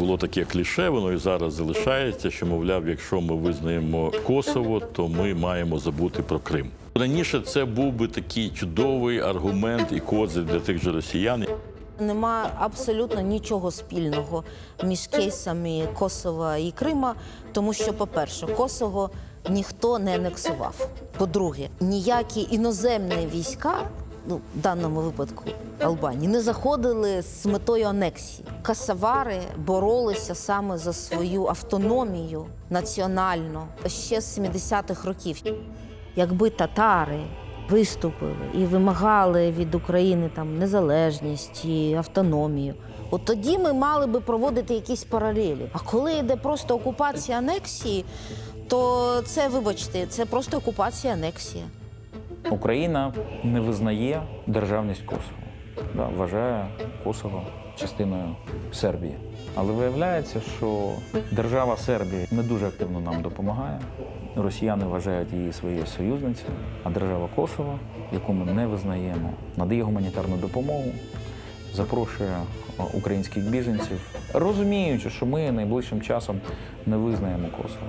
було таке кліше, воно і зараз залишається, що, мовляв, якщо ми визнаємо Коsovo, то ми маємо забути про Крим. Раніше це був би такий чудовий аргумент і козир для тих же росіян. Нема абсолютно нічого спільного між кейсами Косова і Крима, тому що, по-перше, Косово ніхто не анексував. По-друге, ніякі іноземні війська, ну в даному випадку Албанії, не заходили з метою анексії. Касавари боролися саме за свою автономію національно ще з 70-х років. Якби татари виступили і вимагали від України там незалежність і автономію, от тоді ми мали би проводити якісь паралелі. А коли йде просто окупація анексії, то це, вибачте, це просто окупація анексія. Україна не визнає державність Косово, да, вважає Косово частиною Сербії. Але виявляється, що держава Сербія не дуже активно нам допомагає. Росіяни вважають її своєю союзницею, а держава Косово, яку ми не визнаємо, надає гуманітарну допомогу, запрошує українських біженців, розуміючи, що ми найближчим часом не визнаємо Косово.